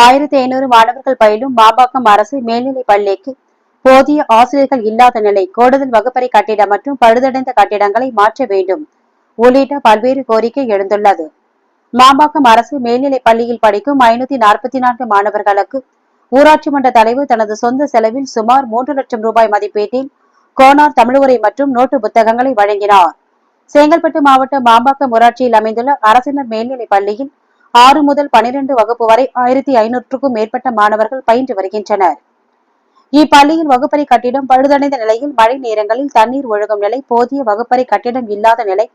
ஆயிரத்தி ஐநூறு மாணவர்கள் பயிலும் மாம்பாக்கம் அரசு மேல்நிலைப் பள்ளிக்கு போதிய ஆசிரியர்கள் இல்லாத நிலை கூடுதல் வகுப்பறை கட்டிடம் மற்றும் பழுதடைந்த கட்டிடங்களை மாற்ற வேண்டும் உள்ளிட்ட பல்வேறு கோரிக்கை எழுந்துள்ளது. மாம்பாக்கம் அரசு மேல்நிலைப் பள்ளியில் படிக்கும் ஐநூத்தி நாற்பத்தி நான்கு மாணவர்களுக்கு ஊராட்சி மன்ற தலைவர் தனது சொந்த செலவில் சுமார் மூன்று லட்சம் ரூபாய் மதிப்பீட்டில் கோனார் தமிழுரை மற்றும் நோட்டு புத்தகங்களை வழங்கினார். செங்கல்பட்டு மாவட்டம் மாம்பாக்கம் ஊராட்சியில் அமைந்துள்ள அரசினர் மேல்நிலைப் பள்ளியில் ஆறு முதல் பனிரெண்டு வகுப்பு வரை ஆயிரத்தி ஐநூற்றுக்கும் மேற்பட்ட மாணவர்கள் பயின்று வருகின்றனர். இப்பள்ளியில் வகுப்பறை கட்டிடம் பழுதடைந்த நிலையில் மழை நேரங்களில் தண்ணீர் ஒழுகும் நிலை போதிய வகுப்பறை கட்டிடம் இல்லாத நிலை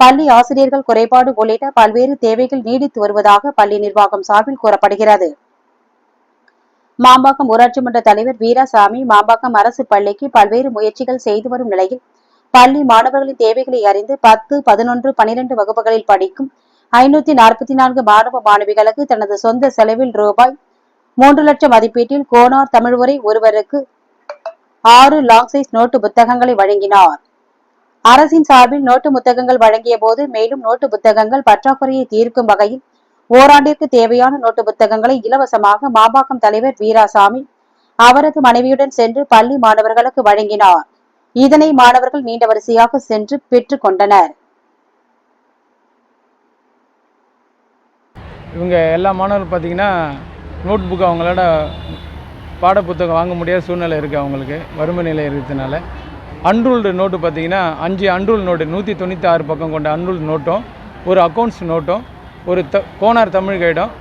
பள்ளி ஆசிரியர்கள் குறைபாடு உள்ளிட்ட பல்வேறு தேவைகள் நீடித்து வருவதாக பள்ளி நிர்வாகம் சார்பில் கூறப்படுகிறது. மாம்பாக்கம் ஊராட்சி மன்ற தலைவர் வீராசாமி மாம்பாக்கம் அரசு பள்ளிக்கு பல்வேறு முயற்சிகள் செய்து வரும் நிலையில் பள்ளி மாணவர்களின் தேவைகளை அறிந்து பத்து பதினொன்று பனிரெண்டு வகுப்புகளில் படிக்கும் ஐநூத்தி நாற்பத்தி நான்கு மாணவ மாணவிகளுக்கு தனது சொந்த செலவில் ரூபாய் மூன்று லட்சம் மதிப்பீட்டில் கோனார் தமிழ் உரை ஒருவருக்கு ஆறு லாங் சைஸ் நோட்டு புத்தகங்களை வழங்கினார். அரசின் சார்பில் நோட்டு புத்தகங்கள் வழங்கிய போது மேலும் நோட்டு புத்தகங்கள் பற்றாக்குறையை தீர்க்கும் வகையில் ஓராண்டிற்கு தேவையான நோட்டு புத்தகங்களை இலவசமாக மாபாக்கம் தலைவர் வீராசாமி அவரது மனைவியுடன் சென்று பள்ளி மாணவர்களுக்கு வழங்கினார். இதனை மாணவர்கள் நீண்ட வரிசையாக சென்று பெற்றுக் கொண்டனர். இவங்க எல்லா மாணவர்கள் பார்த்தீங்கன்னா நோட் புக் அவங்களோட பாடப்புத்தகம் வாங்க முடியாத சூழ்நிலை இருக்குது அவங்களுக்கு வறுமை நிலை இருக்கிறதுனால. அன்ரூல்டு நோட்டு பார்த்தீங்கன்னா அஞ்சு அன்ரூல் நோட்டு நூற்றி தொண்ணூற்றி ஆறு பக்கம் கொண்ட அன்ரூல் நோட்டும் ஒரு அக்கௌண்ட்ஸ் நோட்டும் ஒரு த கோனார் தமிழ் கைடும்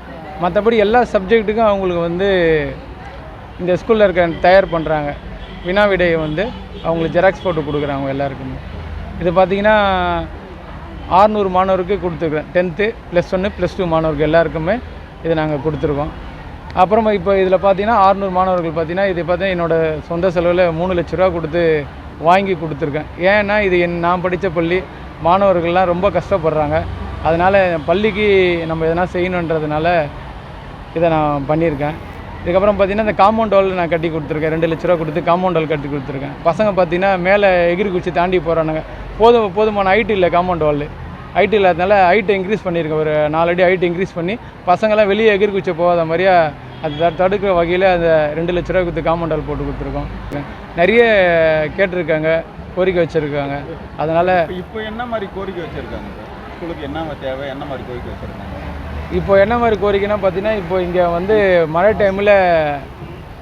மற்றபடி எல்லா சப்ஜெக்ட்டுக்கும் அவங்களுக்கு வந்து இந்த ஸ்கூலில் இருக்க தயார் பண்ணுறாங்க வினா விடையை வந்து அவங்களுக்கு ஜெராக்ஸ் போட்டு கொடுக்குறாங்க எல்லாருக்குமே. இது பார்த்தீங்கன்னா ஆறுநூறு மாணவருக்கு கொடுத்துருக்குறேன். டென்த்து ப்ளஸ் ஒன்று ப்ளஸ் டூ மாணவருக்கு எல்லாருக்குமே இதை நாங்கள் கொடுத்துருக்கோம். அப்புறமா இப்போ இதில் பார்த்தீங்கன்னா ஆறுநூறு மாணவர்கள் பார்த்தீங்கன்னா இது பார்த்தீங்கன்னா என்னோடய சொந்த செலவில் மூணு லட்ச ரூபா கொடுத்து வாங்கி கொடுத்துருக்கேன். ஏன்னா இது என் நான் படித்த பள்ளி மாணவர்கள்லாம் ரொம்ப கஷ்டப்படுறாங்க. அதனால் பள்ளிக்கு நம்ம எதனா செய்யணுன்றதுனால இதை நான் பண்ணியிருக்கேன். இதுக்கப்புறம் பார்த்தீங்கன்னா இந்த காம்பவுண்ட் வால் நான் கட்டி கொடுத்துருக்கேன். ரெண்டு லட்ச ரூபா கொடுத்து காம்பவுண்ட் வால் கட்டி கொடுத்துருக்கேன். பசங்க பார்த்தீங்கன்னா மேலே எகிரி குச்சி தாண்டி போகிறானுங்க போதும் போதுமான ஹைட் இல்லை காம்பவுண்ட் வால் ஹைட் இல்லாதனால ஹைட்டை இன்க்ரீஸ் பண்ணியிருக்கேன். ஒரு நாலு அடி ஹைட் இன்க்ரீஸ் பண்ணி பசங்களாம் வெளியே எகிரி குச்சி போகாத மாதிரியா அது த- தடுக்கிற வகையில் அந்த ரெண்டு லட்ச ரூபா கொடுத்து காம்பவுண்ட் வால் போட்டு கொடுத்துருக்கோம். நிறைய கேட்டிருக்காங்க கோரிக்கை வச்சுருக்காங்க. அதனால் இப்போ என்ன மாதிரி கோரிக்கை வச்சுருக்காங்க? ஸ்கூலுக்கு என்ன தேவை? என்ன மாதிரி கோரிக்கை வச்சுருக்காங்க? இப்போ என்ன மாதிரி கோரிக்கைன்னா பார்த்தீங்கன்னா இப்போ இங்கே வந்து மழை டைமில்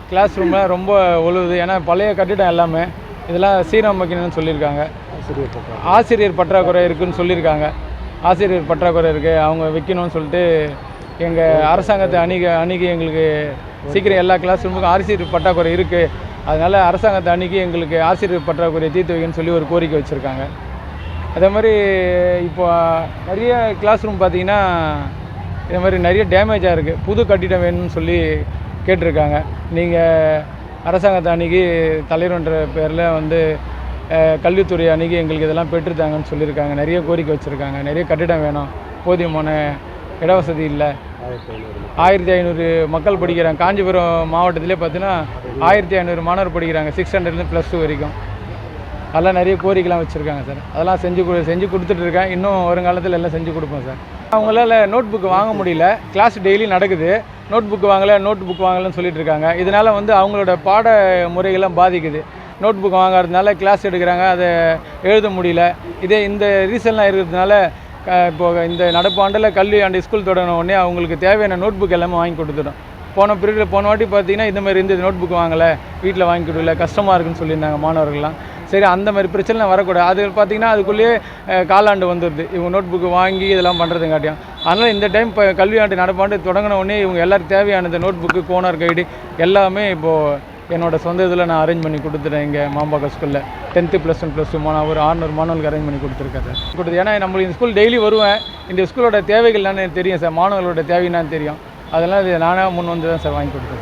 கிளாஸ் ரூம்லாம் ரொம்ப ஒழுகுது. ஏன்னா பழைய கட்டிடம் எல்லாமே இதெல்லாம் சீரமைக்கணும்னு சொல்லியிருக்காங்க. ஆசிரியர் பற்றாக்குறை. இருக்குன்னு சொல்லியிருக்காங்க. ஆசிரியர் பற்றாக்குறை இருக்குது அவங்க வைக்கணும்னு சொல்லிட்டு எங்கள் அரசாங்கத்தை அணுகி அணுகி எங்களுக்கு சீக்கிரம் எல்லா கிளாஸ் ரூமுக்கும் ஆசிரியர் பற்றாக்குறை இருக்குது அதனால் அரசாங்கத்தை அணுகி எங்களுக்கு ஆசிரியர் பற்றாக்குறையை தீர்த்து வைக்கணும்னு சொல்லி ஒரு கோரிக்கை வச்சுருக்காங்க. அதே மாதிரி இப்போ நிறைய கிளாஸ் ரூம் பார்த்தீங்கன்னா இது மாதிரி நிறைய டேமேஜாக இருக்குது புது கட்டிடம் வேணும்னு சொல்லி கேட்டிருக்காங்க. நீங்கள் அரசாங்கத்தை அணுகி தலைவர்ன்ற பேரில் வந்து கல்வித்துறை அணுகி எங்களுக்கு இதெல்லாம் பெற்றுத்தாங்கன்னு சொல்லியிருக்காங்க. நிறைய கோரிக்கை வச்சுருக்காங்க. நிறைய கட்டிடம் வேணும். போதியமான இட வசதி இல்லை. ஆயிரத்தி ஐநூறு மக்கள் படிக்கிறாங்க. காஞ்சிபுரம் மாவட்டத்திலே பார்த்தீங்கன்னா ஆயிரத்தி ஐநூறு மாணவர் படிக்கிறாங்க. சிக்ஸ் ஹண்ட்ரட்லேருந்து ப்ளஸ் டூ வரைக்கும். அதெல்லாம் நிறைய கோரிக்கைலாம் வச்சுருக்காங்க சார். அதெல்லாம் செஞ்சு கொடு செஞ்சு கொடுத்துட்ருக்கேன் இன்னும் வருங்காலத்தில் எல்லாம் செஞ்சு கொடுப்போம் சார். அவங்களால நோட் புக் வாங்க முடியல. கிளாஸ் டெய்லி நடக்குது. நோட் புக் வாங்கலை நோட் புக் வாங்கலைன்னு சொல்லிட்டு இருக்காங்க. இதனால் வந்து அவங்களோட பாட முறைகள்லாம் பாதிக்குது. நோட் புக் வாங்காததுனால கிளாஸ் எடுக்கிறாங்க. அதை எழுத முடியல. இதே இந்த ரீசன்லாம் இருக்கிறதுனால இப்போ இந்த நடப்பாண்டில் கல்வி ஆண்டு ஸ்கூல் தொடங்கின உடனே அவங்களுக்கு தேவையான நோட் புக் எல்லாமே வாங்கி கொடுத்துட்டோம். போன பீரியடில் போன வாட்டி பார்த்தீங்கன்னா இந்த மாதிரி இந்த நோட் புக் வாங்கலை. வீட்டில் வாங்கி கொடுக்கல. கஷ்டமாக இருக்குன்னு சொல்லியிருந்தாங்க மாணவர்கள்லாம். சரி அந்த மாதிரி பிரச்சனை வரக்கூடாது. அது பார்த்தீங்கன்னா அதுக்குள்ளேயே காலாண்டு வந்துடுது. இவங்க நோட் புக்கு வாங்கி இதெல்லாம் பண்ணுறதுங்காட்டியும் அதனால் இந்த டைம் இப்போ கல்வியாண்டு நடப்பாண்டு தொடங்கின உடனே இவங்க எல்லாருக்கும் தேவையானது நோட் புக்கு கோனர் கைடு எல்லாமே இப்போது என்னோடய சொந்த இதில் நான் அரேஞ்ச் பண்ணி கொடுத்துட்டேன் இங்கே மாம்பாக்கம் ஸ்கூலில் tenth plus one plus two மாணவர் ஒரு ஆறுநூறு மாணவர்களுக்கு அரேஞ்ச் பண்ணி கொடுத்துருக்கேன் சார் கொடுத்து ஏன்னா நம்மளுக்கு இந்த ஸ்கூல் டெய்லி வருவேன். இந்த ஸ்கூலோட தேவைகள் என்னன்னு எனக்கு தெரியும் சார். மாணவர்களோட தேவை என்னன்னு தெரியும். அதெல்லாம் இது நானே முன் வந்து தான் சார் வாங்கி கொடுத்தேன்